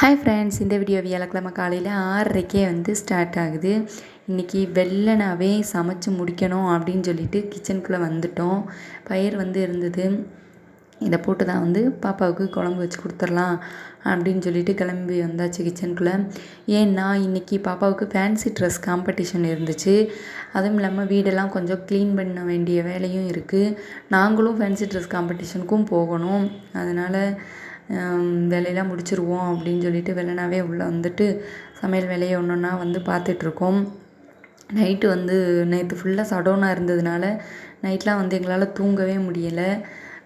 Hi friends இந்த video வியாழக்கிழமை காலையில் ஆறரைக்கே வந்து ஸ்டார்ட் ஆகுது. இன்றைக்கி வெள்ளனாவே சமைச்சு முடிக்கணும் அப்படின்னு சொல்லிட்டு கிச்சனுக்குள்ளே வந்துட்டோம். பயிர் வந்து இருந்தது. இதை போட்டு தான் வந்து பாப்பாவுக்கு குழம்பு வச்சு கொடுத்துர்லாம் அப்படின்னு சொல்லிட்டு கிளம்பி வந்தாச்சு கிச்சனுக்குள்ளே ஏன்னா இன்றைக்கி பாப்பாவுக்கு ஃபேன்சி ட்ரெஸ் காம்படிஷன் இருந்துச்சு. அதுவும் இல்லாமல் வீடெல்லாம் கொஞ்சம் க்ளீன் பண்ண வேண்டிய வேலையும் இருக்குது நாங்களும் ஃபேன்சி ட்ரெஸ் காம்படிஷனுக்கும் போகணும். அதனால் வேலையெல்லாம் முடிச்சிருவோம் அப்படின்னு சொல்லிட்டு வெள்ளனாவே உள்ளே வந்துட்டு சமையல் வேலையை ஒன்று ஒன்றா வந்து பார்த்துட்ருக்கோம். நைட்டு வந்து நேற்று ஃபுல்லாக சடோனாக இருந்ததுனால நைட்லாம் வந்து எங்களால் தூங்கவே முடியலை.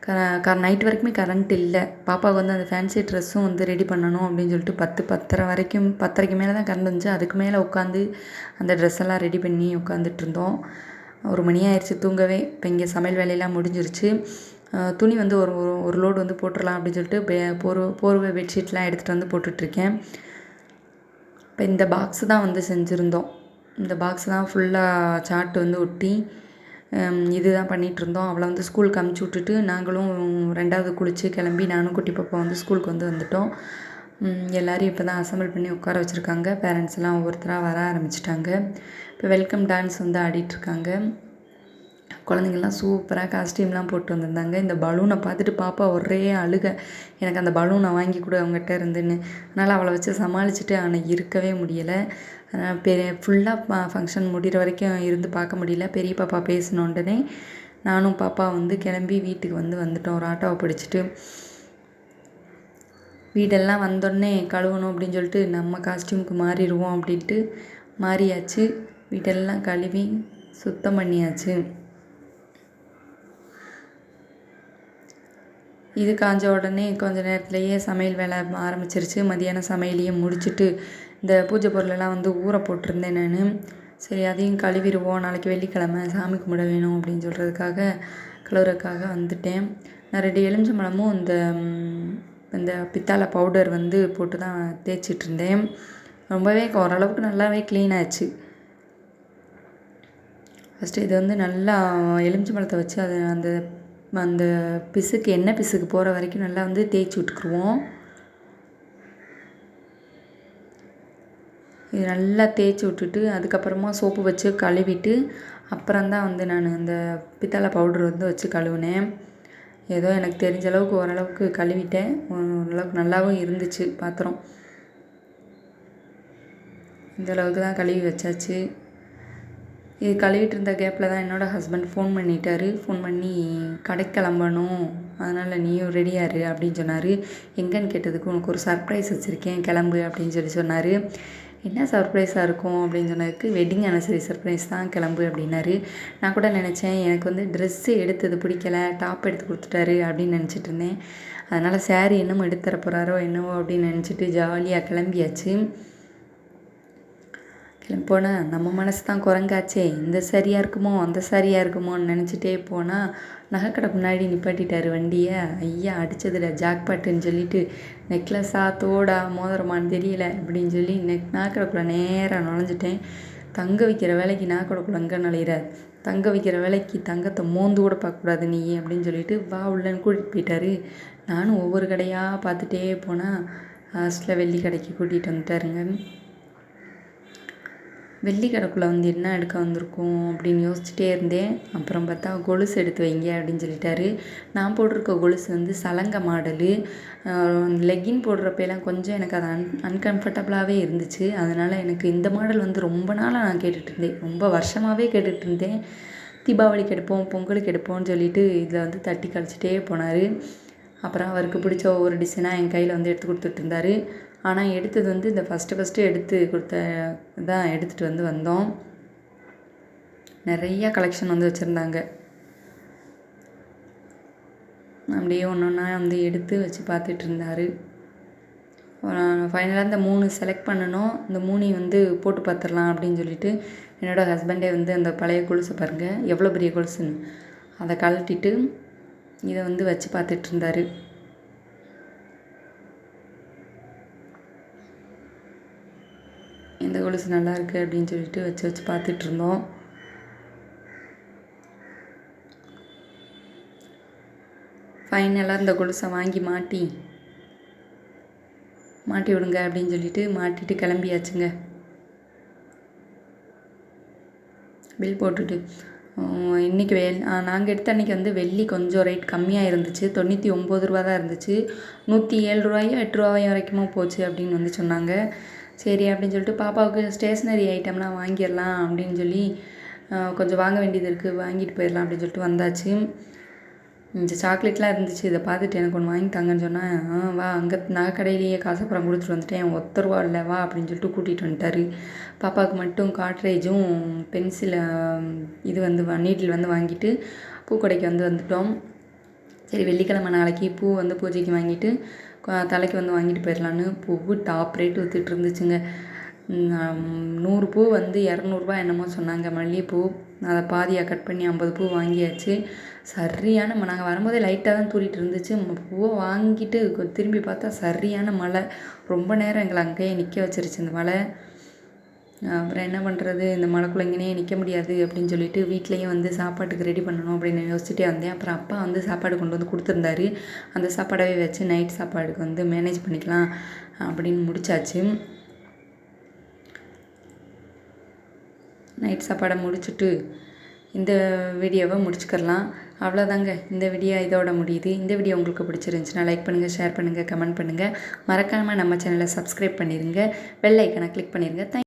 க க நைட் வரைக்குமே கரண்ட் இல்லை. பாப்பாவுக்கு வந்து அந்த ஃபேன்சி ட்ரெஸ்ஸும் வந்து ரெடி பண்ணணும் அப்படின்னு சொல்லிட்டு பத்து பத்தரை வரைக்கும் பத்தரைக்கு மேலே தான் கரண்ட் வந்துச்சு அதுக்கு மேலே உட்காந்து அந்த ட்ரெஸ் எல்லாம் ரெடி பண்ணி உட்காந்துட்டு இருந்தோம் ஒரு மணி ஆயிடுச்சு தூங்கவே. இப்போ இங்கே சமையல் வேலையெல்லாம் முடிஞ்சிருச்சு. துணி வந்து ஒரு ஒரு லோடு வந்து போட்டுடலாம் அப்படின்னு சொல்லிட்டு பே போர்வை போர்வை பெட்ஷீட்லாம் எடுத்துகிட்டு வந்து போட்டுட்ருக்கேன். இப்போ இந்த பாக்ஸு தான் வந்து செஞ்சுருந்தோம். இந்த பாக்ஸ் தான் ஃபுல்லாக சார்ட் வந்து ஒட்டி இது தான் பண்ணிகிட்ருந்தோம் அவளை வந்து ஸ்கூலுக்கு அமுச்சு விட்டுட்டு நாங்களும் ரெண்டாவது குளித்து கிளம்பி நானும் குட்டி பாப்பா வந்து ஸ்கூலுக்கு வந்து வந்துவிட்டோம் எல்லோரும் இப்போ தான் அசம்பிள் பண்ணி உட்கார வச்சுருக்காங்க. பேரண்ட்ஸ் எல்லாம் ஒவ்வொருத்தராக வர ஆரம்பிச்சிட்டாங்க. இப்போ வெல்கம் டான்ஸ் வந்து ஆடிட்டுருக்காங்க குழந்தைங்கள்லாம் சூப்பராக காஸ்ட்யூம்லாம் போட்டு வந்திருந்தாங்க. இந்த பலூனை பார்த்துட்டு பாப்பா ஒரே அழுக. எனக்கு அந்த பலூனை வாங்கி கொடு அவங்ககிட்ட இருந்துன்னு. அதனால் அவளை வச்சு சமாளிச்சுட்டு அவனை இருக்கவே முடியலை. பெரிய ஃபுல்லாக ஃபங்க்ஷன் முடிகிற வரைக்கும் இருந்து பார்க்க முடியல. பெரிய பாப்பா பேசினோடனே நானும் பாப்பா வந்து கிளம்பி வீட்டுக்கு வந்து வந்துட்டோம். ஒரு ஆட்டோவை பிடிச்சிட்டு. வீடெல்லாம் வந்தோடனே கழுவணும் அப்படின்னு சொல்லிட்டு நம்ம காஸ்டியூமுக்கு மாறிடுவோம் அப்படின்ட்டு மாறியாச்சு. வீட்டெல்லாம் கழுவி சுத்தம் பண்ணியாச்சு. இது காஞ்ச உடனே கொஞ்ச நேரத்துலையே சமையல் வேலை ஆரம்பிச்சிருச்சு. மதியானம் சமையலையும் முடிச்சுட்டு இந்த பூஜை பொருளெல்லாம் வந்து ஊற போட்டிருந்தேன் நான். சரி அதையும் கழுவிடுவோம். நாளைக்கு வெள்ளிக்கிழமை சாமி கும்பிட வேணும் அப்படின்னு சொல்கிறதுக்காக கழுவுறதுக்காக வந்துட்டேன். நான் ரெண்டு எலுமிச்சம்பழமும் இந்த இந்த பித்தாளை பவுடர் வந்து போட்டு தான் தேய்ச்சிட்டு இருந்தேன். ரொம்பவே ஓரளவுக்கு நல்லாவே க்ளீன் ஆச்சு ஃபஸ்ட்டு இது வந்து நல்லா எலுமிச்சம்பழத்தை வச்சு அதை அந்த அந்த பிசுக்கு எண்ணெய் பிசுக்கு போகிற வரைக்கும் நல்லா வந்து தேய்ச்சி விட்டுக்குருவோம். இது நல்லா தேய்ச்சி விட்டுட்டு அதுக்கப்புறமா சோப்பு வச்சு கழுவிட்டு அப்புறம்தான் வந்து நான் அந்த பித்தளை பவுட்ரு வந்து வச்சு கழுவினேன். ஏதோ எனக்கு தெரிஞ்ச அளவுக்கு ஓரளவுக்கு கழுவிட்டேன். ஓரளவுக்கு நல்லாவும் இருந்துச்சு பாத்திரம். இந்த அளவுக்கு தான் கழுவி வச்சாச்சு. இது கழுவிட்டு இருந்த கேப்பில் தான் என்னோடய ஹஸ்பண்ட் ஃபோன் பண்ணிட்டாரு. ஃபோன் பண்ணி கடைக்கு கிளம்பணும். அதனால் நீயும் ரெடியாரு அப்படின்னு சொன்னார். எங்கேன்னு கேட்டதுக்கு உனக்கு ஒரு சர்ப்ரைஸ் வச்சுருக்கேன். கிளம்பு அப்படின்னு சொல்லி சொன்னார். என்ன சர்ப்ரைஸாக இருக்கும்? அப்படின்னு சொன்னதுக்கு வெட்டிங் அனிவர்சரி சர்ப்ரைஸ் தான். கிளம்பு அப்படின்னாரு. நான் கூட நினச்சேன். எனக்கு வந்து ட்ரெஸ்ஸு எடுத்தது பிடிக்கல. டாப் எடுத்து கொடுத்துட்டாரு அப்படின்னு நினச்சிட்டு இருந்தேன். அதனால் சேரீ என்னமோ எடுத்து தர போகிறாரோ என்னவோ அப்படின்னு நினச்சிட்டு ஜாலியாக கிளம்பியாச்சு. போனால் நம்ம மனசு தான் குரங்காச்சே. இந்த சரியாக இருக்குமோ அந்த சரியாக இருக்குமோன்னு நினச்சிட்டே போனால் நகைக்கடை முன்னாடி நிப்பாட்டிட்டார் வண்டியை. ஐயா அடித்ததில் ஜாக்பாட்டுன்னு சொல்லிட்டு நெக்லஸா தோடா மோதிரமான்னு தெரியல அப்படின்னு சொல்லி நெக் நாக்கடைக்குள்ளே நேராக நுழைஞ்சிட்டேன். தங்க வைக்கிற வேலைக்கு நாக்கடைக்குள்ள அங்கே நுழையிற தங்க வைக்கிற வேலைக்கு தங்கத்தை மோந்து கூட பார்க்கக்கூடாது நீ அப்படின்னு சொல்லிட்டு வா உள்ளன்னு கூட்டிகிட்டு போயிட்டாரு. நானும் ஒவ்வொரு கடையாக பார்த்துட்டே போனால் லாஸ்ட்டில் வெள்ளி கடைக்கு கூட்டிகிட்டு வந்துட்டாருங்க. வெள்ளி கடைக்குள்ளே வந்து என்ன எடுக்க வந்திருக்கோம் அப்படின்னு யோசிச்சுட்டே இருந்தேன். அப்புறம் பார்த்தா கொலுசு எடுத்து வைங்க அப்படின்னு சொல்லிட்டாரு. நான் போட்டிருக்க கொலுசு வந்து சலங்க மாடலு. லெக்கின் போடுறப்பெல்லாம் கொஞ்சம் எனக்கு அது அன் அன்கம்ஃபர்டபுளாகவே இருந்துச்சு. அதனால் எனக்கு இந்த மாடல் வந்து ரொம்ப நாளாக நான் கேட்டுட்ருந்தேன் ரொம்ப வருஷமாகவே கேட்டுட்ருந்தேன் தீபாவளிக்கு எடுப்போம் பொங்கலுக்கு எடுப்போம்னு சொல்லிட்டு இதில் வந்து தட்டி கழிச்சிட்டே போனார். அப்புறம் அவருக்கு பிடிச்ச ஒவ்வொரு டிசைனாக என் கையில் வந்து எடுத்து கொடுத்துட்ருந்தாரு ஆனால் எடுத்தது வந்து இந்த ஃபஸ்ட்டு ஃபஸ்ட்டு எடுத்து கொடுத்த தான் எடுத்துகிட்டு வந்து வந்தோம். நிறையா கலெக்ஷன் வந்து வச்சுருந்தாங்க. அப்படியே ஒன்று ஒன்றா வந்து எடுத்து வச்சு பார்த்துட்டு இருந்தார். ஃபைனலாக இந்த மூணு செலக்ட் பண்ணணும். இந்த மூணையும் வந்து போட்டு பார்த்துடலாம் அப்படின்னு சொல்லிட்டு என்னோடய ஹஸ்பண்டே வந்து அந்த பழைய கொலுசை பாருங்கள் எவ்வளோ பெரிய கொலுசுன்னு அதை கழட்டிட்டு இதை வந்து வச்சு பார்த்துட்டு இருந்தார். இந்த கொலுசு நல்லா இருக்குது அப்படின்னு சொல்லிட்டு வச்சு வச்சு பார்த்துட்டு இருந்தோம். ஃபைனலாக இந்த கொலுசை வாங்கி மாட்டி மாட்டி விடுங்க அப்படின்னு சொல்லிட்டு மாட்டிட்டு கிளம்பியாச்சுங்க. பில் போட்டுட்டு இன்றைக்கி வே நாங்கள் எடுத்த அன்றைக்கி வந்து வெள்ளி கொஞ்சம் ரேட் கம்மியாக இருந்துச்சு. தொண்ணூற்றி ஒம்பது ரூபா தான் இருந்துச்சு. நூற்றி ஏழு ரூபாயோ எட்டு ரூபாயோ வரைக்குமோ போச்சு அப்படின்னு வந்து சொன்னாங்க. சரி அப்படின்னு சொல்லிட்டு பாப்பாவுக்கு ஸ்டேஷ்னரி ஐட்டம்லாம் வாங்கிடலாம் அப்படின்னு சொல்லி கொஞ்சம் வாங்க வேண்டியது இருக்குது வாங்கிட்டு போயிடலாம் அப்படின்னு சொல்லிட்டு வந்தாச்சு. இந்த சாக்லேட்லாம் இருந்துச்சு இதை பார்த்துட்டு எனக்கு ஒன்று வாங்கி தாங்கன்னு சொன்னால் வா அங்கே நகை கடையிலேயே காசப்புறம் கொடுத்துட்டு வந்துட்டேன் ஒத்த ரூபா இல்லை வா அப்படின்னு சொல்லிட்டு கூட்டிகிட்டு வந்துட்டார். பாப்பாவுக்கு மட்டும் காட்ரேஜும் பென்சில் இது வந்து நீட்டில் வந்து வாங்கிட்டு பூக்கடைக்கு வந்து வந்துட்டோம். சரி வெள்ளிக்கிழமை நாளைக்கு பூ வந்து பூஜைக்கு வாங்கிட்டு தலைக்கு வந்து வாங்கிட்டு போயிடலான்னு பூவு டாப் ரேட் விற்றுட்டு இருந்துச்சுங்க. நூறு பூ வந்து இரநூறுபா என்னமோ சொன்னாங்க. மல்லிகைப்பூ அதை பாதியாக கட் பண்ணி ஐம்பது பூ வாங்கியாச்சு. சரியான நாங்கள் வரும்போதே லைட்டாக தான் தூரிட்டு இருந்துச்சு. பூவை வாங்கிட்டு திரும்பி பார்த்தா சரியான மழை. ரொம்ப நேரம் எங்களை அங்கேயே நிற்க வச்சிருச்சு இந்த மழை. அப்புறம் என்ன பண்ணுறது இந்த மழை இங்கேயே நிற்க முடியாது அப்படின்னு சொல்லிட்டு வீட்லேயும் வந்து சாப்பாட்டுக்கு ரெடி பண்ணணும் அப்படின்னு யோசிச்சுட்டே வந்தேன். அப்புறம் அப்பா வந்து சாப்பாடு கொண்டு வந்து கொடுத்துருந்தாரு. அந்த சாப்பாடவே வச்சு நைட் சாப்பாடுக்கு வந்து மேனேஜ் பண்ணிக்கலாம் அப்படின்னு முடிச்சாச்சு. நைட் சாப்பாடை முடிச்சுட்டு இந்த வீடியோவை முடிச்சுக்கலாம் அவ்வளோதாங்க இந்த வீடியோ இதோட முடியுது. இந்த வீடியோ உங்களுக்கு பிடிச்சிருந்துச்சுன்னா லைக் பண்ணுங்கள் ஷேர் பண்ணுங்கள் கமெண்ட் பண்ணுங்கள் மறக்காமல் நம்ம சேனலை சப்ஸ்கிரைப் பண்ணிடுங்க பெல் ஐக்கனை கிளிக் பண்ணிடுங்க தேங்க்